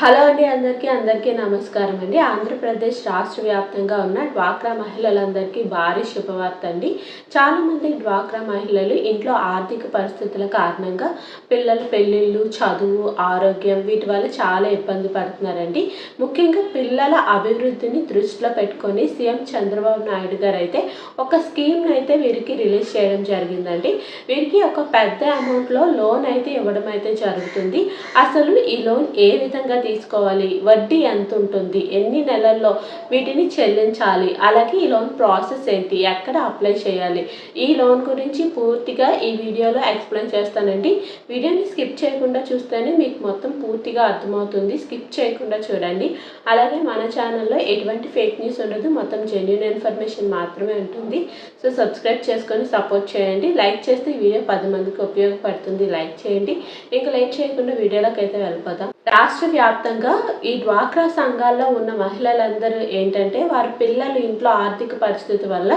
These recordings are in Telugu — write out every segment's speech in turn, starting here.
హలో అండి అందరికీ అందరికీ నమస్కారం అండి. ఆంధ్రప్రదేశ్ రాష్ట్ర వ్యాప్తంగా ఉన్న డ్వాక్రా మహిళలందరికీ భారీ శుభవార్త అండి. చాలామంది డ్వాక్రా మహిళలు ఇంట్లో ఆర్థిక పరిస్థితుల కారణంగా పిల్లల పెళ్ళిళ్ళు చదువు ఆరోగ్యం వీటి వల్ల చాలా ఇబ్బంది పడుతున్నారండి. ముఖ్యంగా పిల్లల అభివృద్ధిని దృష్టిలో పెట్టుకొని సీఎం చంద్రబాబు నాయుడు గారు అయితే ఒక స్కీమ్ని అయితే వీరికి రిలీజ్ చేయడం జరిగిందండి. వీరికి ఒక పెద్ద అమౌంట్లో లోన్ అయితే ఇవ్వడం అయితే జరుగుతుంది. అసలు ఈ లోన్ ఏ విధంగా తీసుకోవాలి? వడ్డీ ఎంత ఉంటుంది ఎన్ని నెలల్లో వీటిని చెల్లించాలి? అలాగే ఈ లోన్ ప్రాసెస్ ఏంటి? ఎక్కడ అప్లై చేయాలి? ఈ లోన్ గురించి పూర్తిగా ఈ వీడియోలో ఎక్స్ప్లెయిన్ చేస్తానండి. వీడియోని స్కిప్ చేయకుండా చూస్తేనే మీకు మొత్తం పూర్తిగా అర్థమవుతుంది. స్కిప్ చేయకుండా చూడండి. అలాగే మన ఛానల్లో ఎటువంటి ఫేక్ న్యూస్ ఉండదు. మొత్తం జెన్యున్ ఇన్ఫర్మేషన్ మాత్రమే ఉంటుంది. సో సబ్స్క్రైబ్ చేసుకొని సపోర్ట్ చేయండి. లైక్ చేస్తే ఈ వీడియో పది మందికి ఉపయోగపడుతుంది. లైక్ చేయండి. ఇంకా లైక్ చేయకుండా వీడియోలోకి అయితే వెళ్ళిపోతాం రాష్ట్ర వ్యాప్తంగా ఈ డ్వాక్రా సంఘాల్లో ఉన్న మహిళలందరూ ఏంటంటే వారి పిల్లలు ఇంట్లో ఆర్థిక పరిస్థితి వల్ల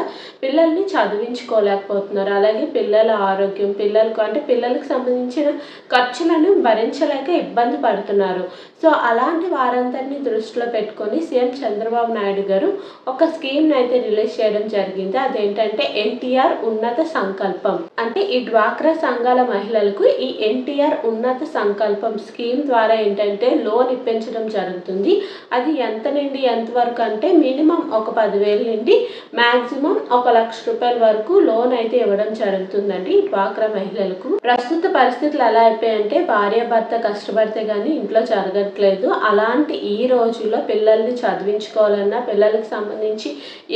పిల్లల్ని చదివించుకోలేకపోతున్నారు. అలాగే పిల్లల ఆరోగ్యం పిల్లలకు అంటే పిల్లలకు సంబంధించిన ఖర్చులను భరించలేక ఇబ్బంది పడుతున్నారు. సో అలాంటి వారందరినీ దృష్టిలో పెట్టుకొని సీఎం చంద్రబాబు నాయుడు గారు ఒక స్కీమ్ని అయితే రిలీజ్ చేయడం జరిగింది. అదేంటంటే ఎన్టీఆర్ ఉన్నత సంకల్పం. అంటే ఈ డ్వాక్రా సంఘాల మహిళలకు ఈ ఎన్టీఆర్ ఉన్నత సంకల్పం స్కీమ్ ద్వారా ఏంటంటే లోన్ ఇప్పించడం జరుగుతుంది. అది ఎంత నుండి ఎంత వరకు అంటే మినిమం ఒక పదివేల నుండి మ్యాక్సిమం ఒక లక్ష రూపాయల వరకు లోన్ అయితే ఇవ్వడం జరుగుతుందండి డ్వాక్రా మహిళలకు. ప్రస్తుత పరిస్థితులు ఎలా అయిపోయాయంటే భార్య భర్త కష్టపడితే కానీ ఇంట్లో జరగట్లేదు. అలాంటి ఈ రోజుల్లో పిల్లల్ని చదివించుకోవాలన్నా పిల్లలకు సంబంధించి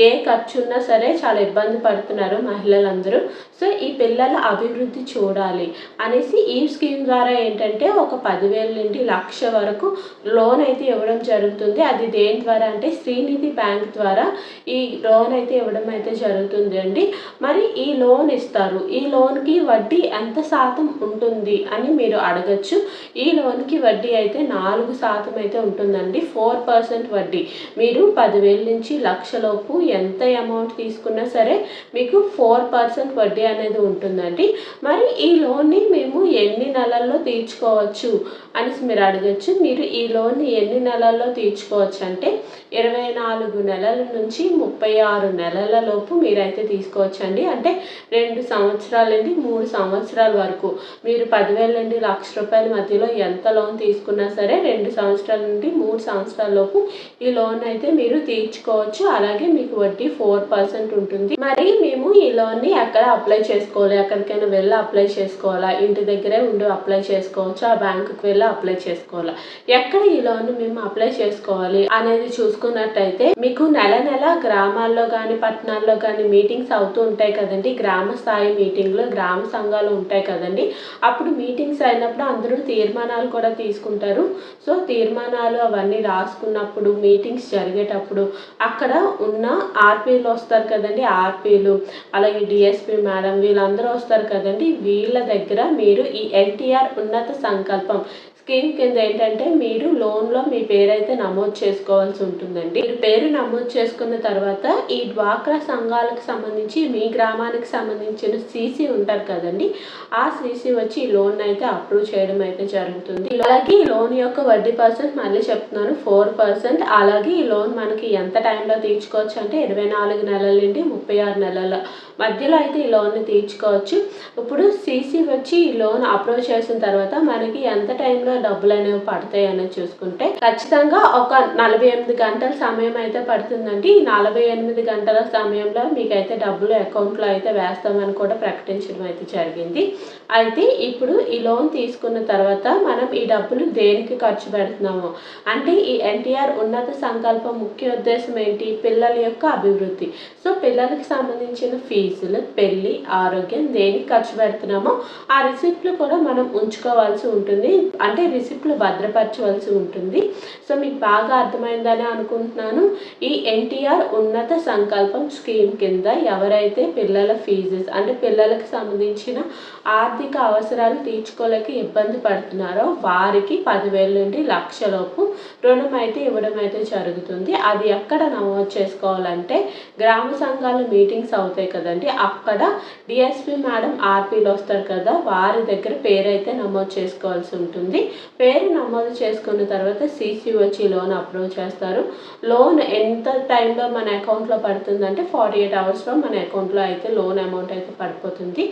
ఏ ఖర్చు ఉన్నా సరే చాలా ఇబ్బంది పడుతున్నారు మహిళలందరూ. సో ఈ పిల్లల అభివృద్ధి చూడాలి అనేసి ఈ స్కీమ్ ద్వారా ఏంటంటే ఒక పదివేల నుండి లక్ష లక్ష వరకు లోన్ అయితే ఇవ్వడం జరుగుతుంది. అది దేని ద్వారా అంటే శ్రీనిధి బ్యాంక్ ద్వారా ఈ లోన్ అయితే ఇవ్వడం అయితే జరుగుతుంది అండి. మరి ఈ లోన్ ఇస్తారు. ఈ లోన్కి వడ్డీ ఎంత శాతం ఉంటుంది అని మీరు అడగచ్చు. ఈ లోన్కి వడ్డీ అయితే నాలుగు శాతం అయితే ఉంటుందండి. ఫోర్ పర్సెంట్ వడ్డీ. మీరు పదివేల నుంచి లక్షలోపు ఎంత అమౌంట్ తీసుకున్నా సరే మీకు ఫోర్ పర్సెంట్ వడ్డీ అనేది ఉంటుందండి. మరి ఈ లోన్ని మేము ఎన్ని నెలల్లో తీర్చుకోవచ్చు అని మీరు అడగచ్చు. మీరు ఈ లోన్ని ఎన్ని నెలల్లో తీర్చుకోవచ్చు అంటే ఇరవై నాలుగు నెలల నుంచి ముప్పై ఆరు నెలల లోపు మీరైతే తీసుకోవచ్చండి. అంటే రెండు సంవత్సరాల నుండి మూడు సంవత్సరాల వరకు. మీరు పదివేల నుండి లక్ష రూపాయల మధ్యలో ఎంత లోన్ తీసుకున్నా సరే రెండు సంవత్సరాల నుండి మూడు సంవత్సరాల లోపు ఈ లోన్ అయితే మీరు తీర్చుకోవచ్చు. అలాగే మీకు వడ్డీ ఫోర్ పర్సెంట్ ఉంటుంది. మరి మేము ఈ లోన్ని ఎక్కడ అప్లై చేసుకోవాలి? ఎక్కడికైనా వెళ్ళి అప్లై చేసుకోవాలా? ఇంటి దగ్గరే ఉండి అప్లై చేసుకోవచ్చు? ఆ బ్యాంకుకి వెళ్ళి అప్లై చేసుకోవాలి ఎక్కడ ఈ లోన్ మేము అప్లై చేసుకోవాలి అనేది చూసుకున్నట్టయితే మీకు నెల నెల గ్రామాల్లో కానీ పట్టణాల్లో కానీ మీటింగ్స్ అవుతూ ఉంటాయి కదండి. గ్రామ స్థాయి మీటింగ్లు గ్రామ సంఘాలు ఉంటాయి కదండి. అప్పుడు మీటింగ్స్ అయినప్పుడు అందరూ తీర్మానాలు కూడా తీసుకుంటారు. సో తీర్మానాలు అవన్నీ రాసుకున్నప్పుడు మీటింగ్స్ జరిగేటప్పుడు అక్కడ ఉన్న ఆర్పీలు వస్తారు కదండి. ఆర్పీలు అలాగే డిఎస్పి మేడం వీళ్ళందరూ వస్తారు కదండి. వీళ్ళ దగ్గర మీరు ఈ ఎన్టీఆర్ ఉన్నత సంకల్పం స్కీమ్ కింద ఏంటంటే మీరు లోన్లో మీ పేరు అయితే నమోదు చేసుకోవాల్సి ఉంటుందండి. మీరు పేరు నమోదు చేసుకున్న తర్వాత ఈ డ్వాక్రా సంఘాలకు సంబంధించి మీ గ్రామానికి సంబంధించిన సీసీ ఉంటారు కదండి ఆ సీసీ వచ్చి ఈ లోన్ అయితే అప్రూవ్ చేయడం అయితే జరుగుతుంది. అలాగే ఈ లోన్ యొక్క వడ్డీ పర్సెంట్ మళ్ళీ చెప్తున్నాను ఫోర్ పర్సెంట్. అలాగే ఈ లోన్ మనకి ఎంత టైంలో తీర్చుకోవచ్చు అంటే ఇరవై నాలుగు నెలల నుండి ముప్పై ఆరు నెలల మధ్యలో అయితే ఈ లోన్ని తీర్చుకోవచ్చు. ఇప్పుడు సీసీ వచ్చి ఈ లోన్ అప్రూవ్ చేసిన తర్వాత మనకి ఎంత టైంలో డబ్బులు అనేవి పడతాయి చూసుకుంటే ఖచ్చితంగా ఒక నలభై ఎనిమిది గంటల సమయం అయితే పడుతుందండి. ఈ నలభై ఎనిమిది గంటల సమయంలో మీకైతే డబ్బులు అకౌంట్లో అయితే వేస్తామని కూడా ప్రకటించడం అయితే జరిగింది. అయితే ఇప్పుడు ఈ లోన్ తీసుకున్న తర్వాత మనం ఈ డబ్బులు దేనికి ఖర్చు పెడుతున్నాము? అంటే ఈ ఎన్టీఆర్ ఉన్నత సంకల్పం ముఖ్య ఉద్దేశం ఏంటి? పిల్లల యొక్క అభివృద్ధి. సో పిల్లలకి సంబంధించిన ఫీజులు పెళ్ళి ఆరోగ్యం దేనికి ఖర్చు పెడుతున్నామో ఆ రిసిప్ట్లు కూడా మనం ఉంచుకోవాల్సి ఉంటుంది. అంటే రిసిప్ట్లు భద్రపరచవలసి ఉంటుంది. సో మీకు బాగా అర్థమైందని అనుకుంటున్నాను. ఈ ఎన్టీఆర్ ఉన్నత సంకల్పం స్కీమ్ కింద ఎవరైతే పిల్లల ఫీజెస్ అంటే పిల్లలకు సంబంధించిన ఆర్థిక అవసరాలు తీర్చుకోలేక ఇబ్బంది పడుతున్నారో వారికి పదివేల నుండి లక్షలోపు రుణం అయితే ఇవ్వడం అయితే జరుగుతుంది. అది ఎక్కడ నమోదు చేసుకోవాలంటే గ్రామ సంఘాల మీటింగ్స్ అవుతాయి కదండి. అక్కడ డిఎస్పి మేడం ఆర్పీలు వస్తారు కదా వారి దగ్గర పేరైతే నమోదు చేసుకోవాల్సి ఉంటుంది. పేరు నమోదు చేసుకున్న తర్వాత సీసీ వచ్చి లోన్ అప్రూవ్ చేస్తారు. లోన్ ఎంత టైంలో మన అకౌంట్లో పడుతుందంటే ఫార్టీ ఎయిట్ అవర్స్లో మన అకౌంట్లో అయితే లోన్ అమౌంట్ అయితే పడిపోతుంది.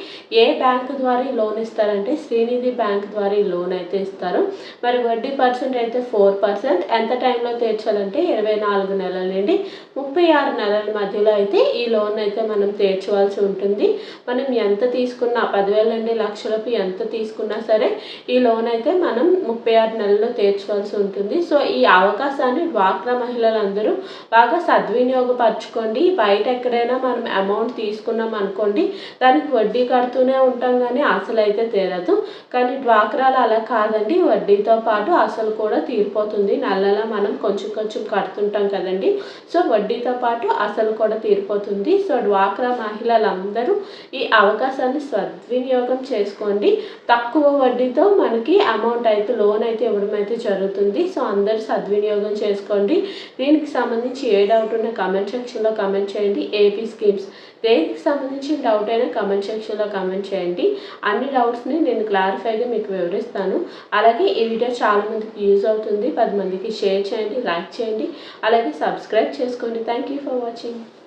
ఏ బ్యాంక్ ద్వారా ఈ లోన్ ఇస్తారంటే శ్రీనిధి బ్యాంక్ ద్వారా ఈ లోన్ అయితే ఇస్తారు. మరి వడ్డీ పర్సెంట్ అయితే ఫోర్ పర్సెంట్ ఎంత టైంలో తీర్చాలంటే ఇరవై నాలుగు నెలల నుండి ముప్పై ఆరు నెలల మధ్యలో అయితే ఈ లోన్ అయితే మనం తీర్చవలసి ఉంటుంది. మనం ఎంత తీసుకున్నా పదివేల నుండి లక్షలకు ఎంత తీసుకున్నా సరే ఈ లోన్ అయితే మనం ముప్పై ఆరు నెలల్లో తీర్చవలసి ఉంటుంది. సో ఈ అవకాశాన్ని డ్వాక్రా మహిళలందరూ బాగా సద్వినియోగపరచుకోండి. బయట ఎక్కడైనా మనం అమౌంట్ తీసుకున్నాం అనుకోండి దానికి వడ్డీ కడుతూనే ఉంటాం కానీ అసలు అయితే తీరదు. కానీ డ్వాక్రాలు అలా కాదండి. వడ్డీతో పాటు అసలు కూడా తీరిపోతుంది. నెల మనం కొంచెం కొంచెం కడుతుంటాం కదండి. సో వడ్డీతో పాటు అసలు కూడా తీరిపోతుంది. సో డ్వాక్రా మహిళలందరూ ఈ అవకాశాన్ని సద్వినియోగం చేసుకోండి. తక్కువ వడ్డీతో మనకి అమౌంట్ అయితే లోన్ అయితే ఇవ్వడం అయితే జరుగుతుంది సో అందరు సద్వినియోగం చేసుకోండి. దీనికి సంబంధించి ఏ డౌట్ ఉన్నా కమెంట్ సెక్షన్లో కమెంట్ చేయండి. ఏపీ స్కీమ్స్ దేనికి సంబంధించిన డౌట్ అయినా కమెంట్ సెక్షన్లో కమెంట్ చేయండి. అన్ని డౌట్స్ని నేను క్లారిఫైగా మీకు వివరిస్తాను. అలాగే ఈ వీడియో చాలామందికి యూజ్ అవుతుంది. పది మందికి షేర్ చేయండి లైక్ చేయండి. అలాగే సబ్స్క్రైబ్ చేసుకోండి. Thank you for watching